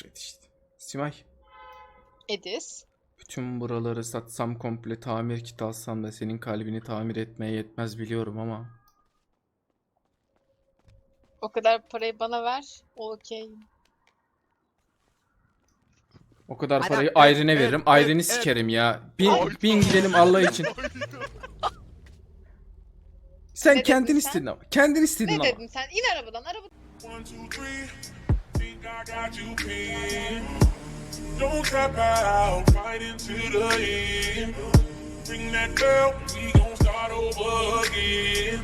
Küfret işte. Simay. Edis. Bütün buraları satsam komple tamir kit alsam da senin kalbini tamir etmeye yetmez biliyorum ama. O kadar parayı bana ver. Okey. O kadar Aynen, parayı evet, veririm. evet, sikerim ya. Bin, Ay. bin gidelim Allah için. Sen Ne kendin dedin sen? istedin ama. Kendin istedin Ne ama. dedin sen? İn arabadan. Araba One, two, three. I got you pinned. Don't tap out, fight into the end. Bring that bell, we gon' start over again.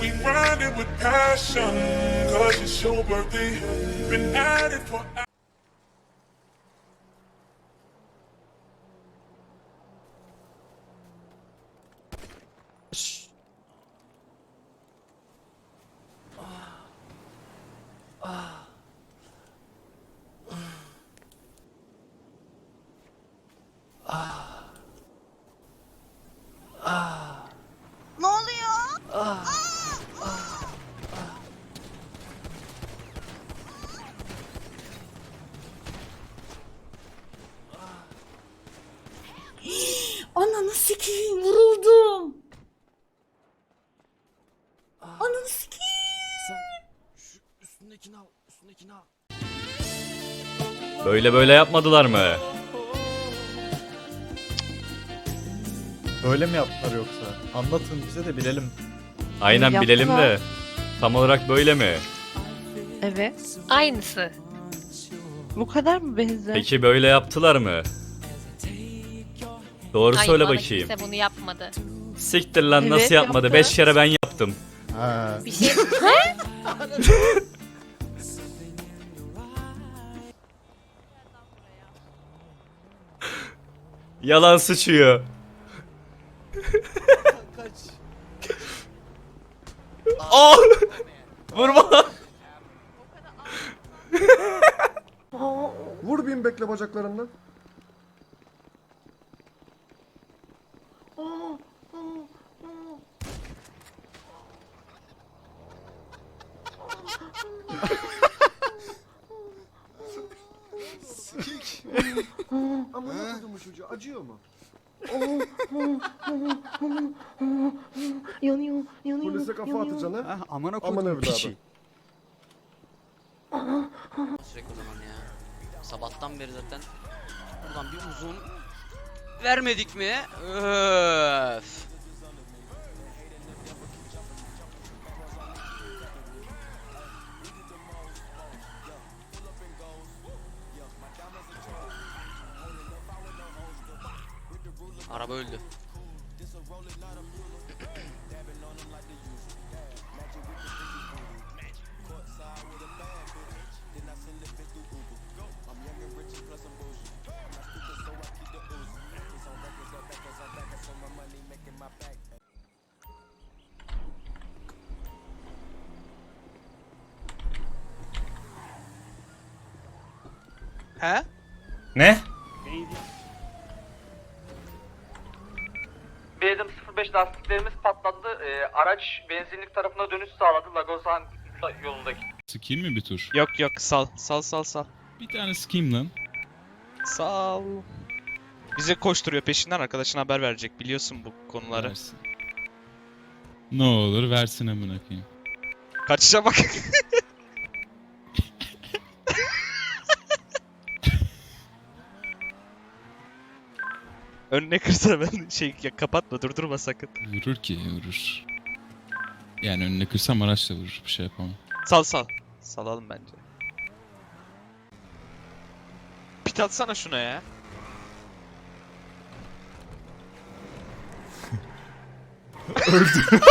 We grind it with passion, cause it's your birthday. Been at it for Ne Ananı sikeyim vuruldum. Ananı sikeyim. Üstündekini al, üstündekini al. Böyle böyle yapmadılar mı? Öyle mi yaptılar yoksa? Anlatın bize de bilelim. Aynen Yaptılar. bilelim de. Tam olarak böyle mi? Evet. Aynısı. Bu kadar mı benzer? Peki böyle yaptılar mı? Doğru Hayır, söyle bana bakayım. kimse bunu yapmadı. Siktir lan Evet, nasıl yapmadı? yaptı. 5 kere ben yaptım. Ha. Bir şey... Yalan sıçıyor. Kaç. Aa! Vurma. Vur bin bekle bacaklarından. Sikik. Amına kodumu çocuğu acıyor mu? Yanıyor, yanıyor. Polise kafa yanıyor. atacaksın ha? Heh, amına Aman koydum evladım. piçi. Sürekli o zaman ya. Sabahtan beri zaten. Ulan bir uzun vermedik mi? Öf. Araba öldü. He? Ne? Benim 05 lastiklerimiz patladı. Ee, araç benzinlik tarafına dönüş sağladı. Lagozan yolundaki. Sikeyim mi bir tur? Yok yok sal sal sal sal. Bir tane sikeyim lan. Sal. Bize koşturuyor peşinden arkadaşına haber verecek biliyorsun bu konuları. Versin. Ne olur versin amına koyayım. Kaçışa bak. Önüne kırsana ben şey ya kapatma durdurma sakın. Vurur ki vurur. Yani önüne kırsam araçla vurur. Bir şey yapamam. Sal sal. Salalım bence. Pit atsana şuna ya.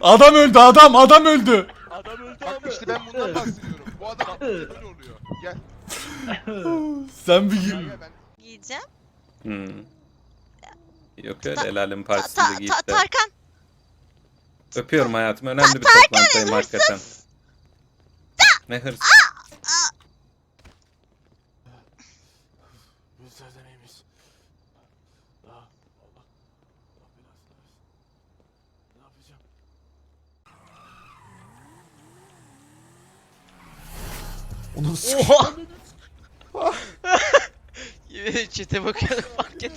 Adam öldü adam adam öldü. Bak işte ben bundan bahsediyorum. Bu adam böyle oluyor. Gel. Sen bir Gel gel ben. Giyeceğim. Hmm. Yok Ta- öyle el alem Ta- partisinde ta- giyip ta- de. Tarkan. Öpüyorum hayatım. Önemli bir toplantıdayım hakikaten. Ne hırs. Onu Oha! Yemin ederim chat'e bakıyorum fark et.